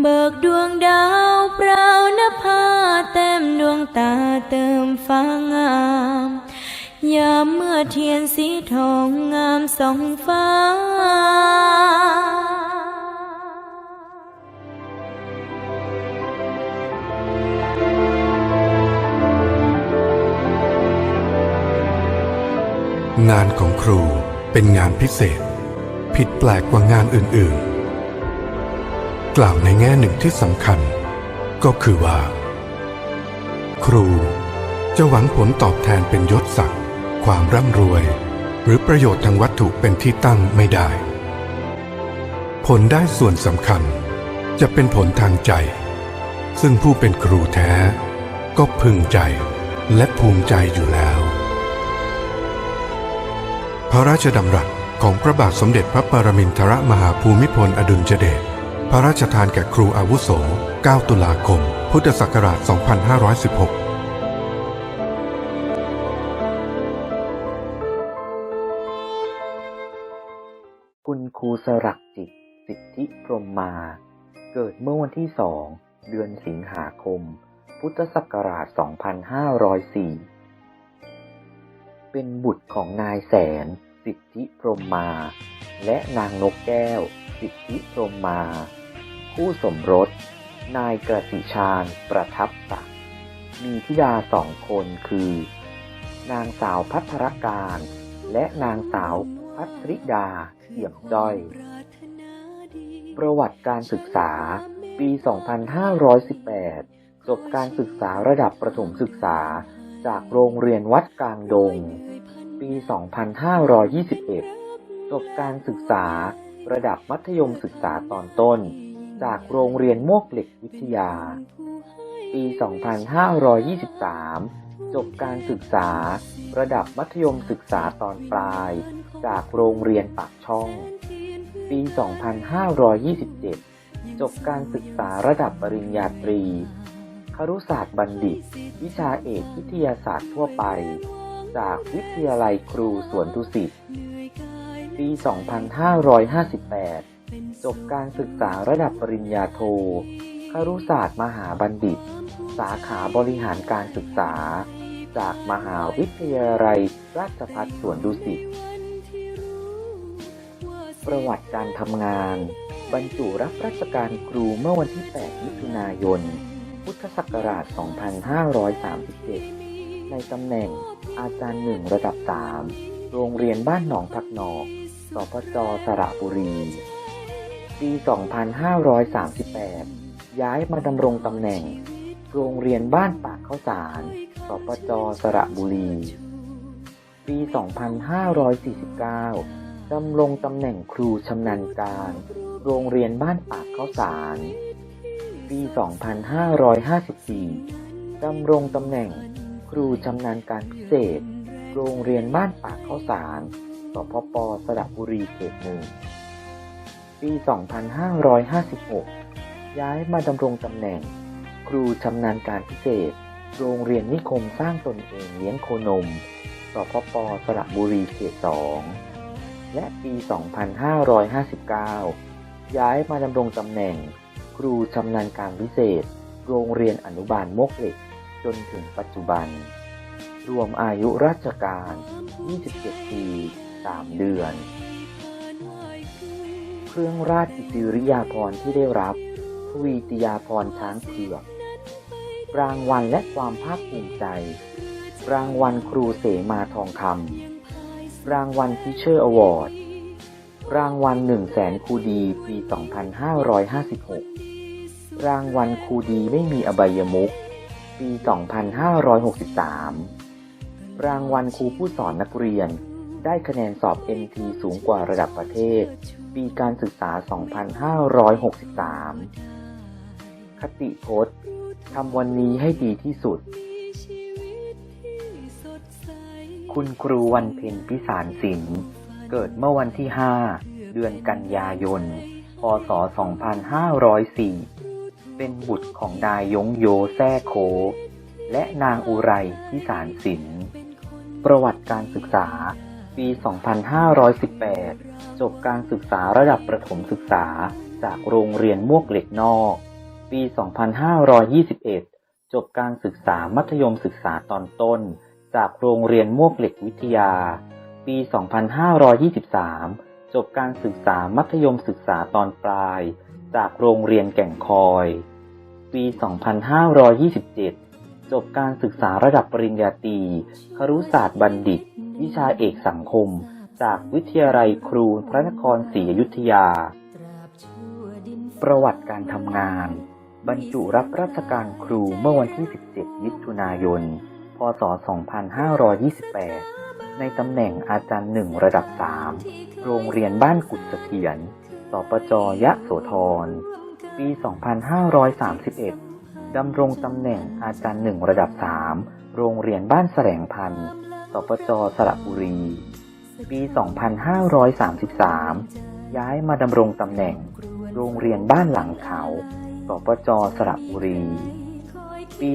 เบิกดวงดาวเปล่านภาเต็มดวงตาเติมฟ้างาม ยามเมื่อเทียนสีทองงามสองฟ้า งานของครูเป็นงานพิเศษ ผิดแปลกกว่างานอื่นๆ กล่าวในแง่หนึ่งที่สำคัญ ก็คือว่า ครูจะหวังผลตอบแทนเป็นยศศักดิ์ความร่ำรวย หรือประโยชน์ทางวัตถุเป็นที่ตั้งไม่ได้ ผลได้ส่วนสำคัญจะเป็นผลทางใจ ซึ่งผู้เป็นครูแท้ ก็พึงใจและภูมิใจอยู่แล้ว พระราชดำรัสของพระบาทสมเด็จพระปรมินทรมหาภูมิพลอดุลยเดช พระราชทานแก่ครูอาวุโส 9 ตุลาคม พุทธศักราช 2516คุณครูสรักจิต สิทธิพรมมา เกิดเมื่อวันที่สองเดือนสิงหาคม พุทธศักราช 2504 เป็นบุตรของนายแสน สิทธิพรมมา และนางนกแก้ว สิทธิพรมมา คู่สมรส นายกระสิชาญประทับศักดิ์มีธิดาสองคนคือ นางสาวพัทรการ และนางสาวพัทริดาเอี่ยมจ้อย ประวัติการศึกษา ปี 2518 จบการศึกษาระดับประถมศึกษาจากโรงเรียนวัดกลางดง ปี 2521 จบการศึกษาระดับมัธยมศึกษาตอนต้น จากโรงเรียนมวกเหล็กวิทยา ปี 2523 จบการศึกษา ระดับมัธยมศึกษาตอนปลาย จากโรงเรียนปากช่อง ปี 2527 จบการศึกษาระดับปริญญาตรี ครุศาสตร์บัณฑิต วิชาเอกวิทยาศาสตร์ทั่วไป จากวิทยาลัยครูสวนดุสิต ปี 2558 จบการศึกษาระดับปริญญาโทครุศาสตร์มหาบัณฑิต สาขาบริหารการศึกษา จากมหาวิทยาลัยราชภัฏสวนดุสิต ประวัติการทำงาน บรรจุรับราชการครูเมื่อวันที่ 8 มิถุนายน พุทธศักราช 2537 ในตำแหน่งอาจารย์หนึ่งระดับ 3 โรงเรียนบ้านหนองผักหนอก สพจสระบุรี ปี 2538 ย้ายมาดำรงตำแหน่ง โรงเรียนบ้านปากข้าวสาร สปจสระบุรี ปี 2549 ดำรงตำแหน่งครูชำนาญการ โรงเรียนบ้านปากข้าวสาร ปี 2554 ดำรงตำแหน่งครูชำนาญการพิเศษ โรงเรียนบ้านปากข้าวสาร สพป สระบุรีเขตหนึ่ง ปี 2556 ย้ายมาดำรงตำแหน่ง ครูชำนาญการพิเศษ โรงเรียนนิคมสร้างตนเองเลี้ยงโคนม สพปสระบุรีเขต 2 และปี 2559 ย้ายมาดำรงตำแหน่ง ครูชำนาญการพิเศษ โรงเรียนอนุบาลมกเหล็ก จนถึงปัจจุบัน รวมอายุราชการ 27 ปี 3 เดือน เครื่องราชอิสริยาภรณ์ที่ได้รับทวีติยาภรณ์ช้างเผือกรางวัลและความภาคภูมิใจ รางวัลครูเสมาทองคำรางวัลทิเชอร์อวอร์ด รางวัลหนึ่งแสนครูดีปี 2556 รางวัลครูดีไม่มีอบายมุขปี 2563 รางวัลครูผู้สอนนักเรียน ได้คะแนนสอบ NT สูงกว่าระดับประเทศ ปีการศึกษา 2563 คติพจน์ทำวันนี้ให้ดีที่สุด คุณครูวันเพ็ญพิสารศิลป์เกิดเมื่อวันที่ 5 เดือนกันยายน พศ 2504 เป็นบุตรของนายยงโยแซ่โค และนางอุไรพิสารศิลป์ประวัติการศึกษา ปี 2518 จบการศึกษาระดับประถมศึกษาจากโรงเรียนมวกเหล็กนอก ปี 2521 จบการศึกษามัธยมศึกษาตอนต้น จากโรงเรียนมวกเหล็กวิทยา ปี 2523 จบการศึกษามัธยมศึกษาตอนปลาย จากโรงเรียนแก่งคอย ปี 2527 จบการศึกษาระดับปริญญาตรีครุศาสตร์บัณฑิต วิชาเอกสังคม จากวิทยาลัยครูพระนครศรีอยุธยา ประวัติการทำงาน บรรจุรับราชการครูเมื่อวันที่ 17 มิถุนายน พศ 2528 ในตำแหน่งอาจารย์หนึ่งระดับ 3 โรงเรียนบ้านกุดเสถียรสปจยะโสธร ปี 2531ดำรงตำแหน่งอาจารย์หนึ่งระดับ 3 โรงเรียนบ้านแสลงพันธ์ สปจสระบุรี ปี 2533 ย้ายมาดำรงตำแหน่ง โรงเรียนบ้านหลังเขา สปจสระบุรี ปี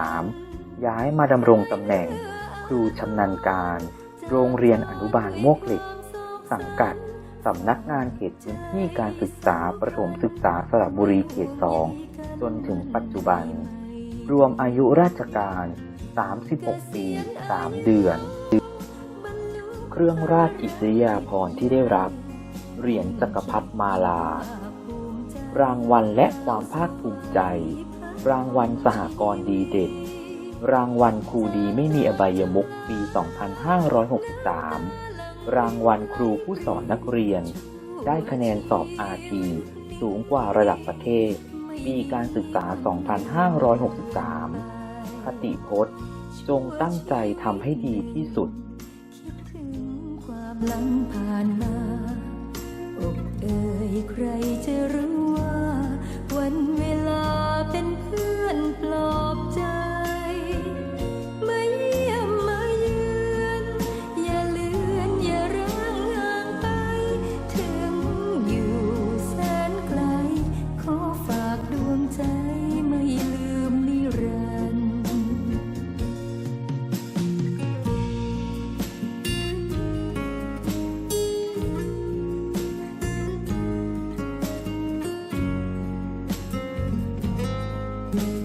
2543 ย้ายมาดำรงตำแหน่ง ครูชำนาญการ โรงเรียนอนุบาลมวกเหล็ก สังกัดสำนักงานเขตพื้นที่การศึกษาประถมศึกษาสระบุรีเขต 2 จนถึงปัจจุบัน รวมอายุราชการ 36 ปี 3 เดือน เครื่องราชอิสริยาภรณ์ที่ได้รับ เหรียญจักรพรรดิมาลา รางวัลและความภาคภูมิใจ รางวัลสหกรณ์ดีเด่นรางวัลครูดีไม่มีอบายมุขปี 2563 รางวัลครูผู้สอนนักเรียน ได้คะแนนสอบ RT สูงกว่าระดับประเทศ ปีการศึกษา 2563 คติพจน์ จงตั้งใจทำให้ดีที่สุดลังผ่านมาอกเอ่ยใครจะรู้ว่า วันเวลาเป็นเพื่อนปลอบ เก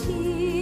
ชั่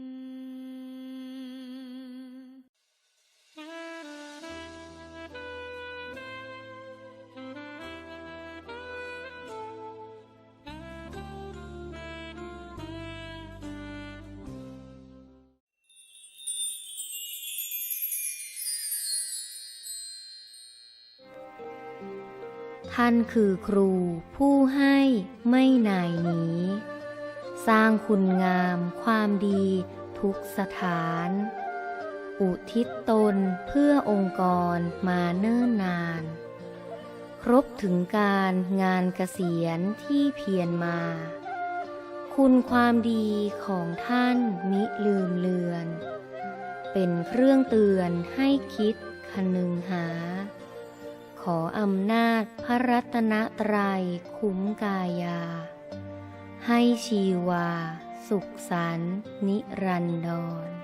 ท่านคือครูผู้ให้ไม่นายหนีสร้างคุณงามความดีทุกสถาน อุทิศตนเพื่อองค์กรมาเนิ่นนาน ครบถึงการงานเกษียณที่เพียรมา คุณความดีของท่านมิลืมเลือน เป็นเครื่องเตือนให้คิดคนึงหา ขออำนาจพระรัตนตรัยคุ้มกายา ให้ชีวา สุขสันนิรันดร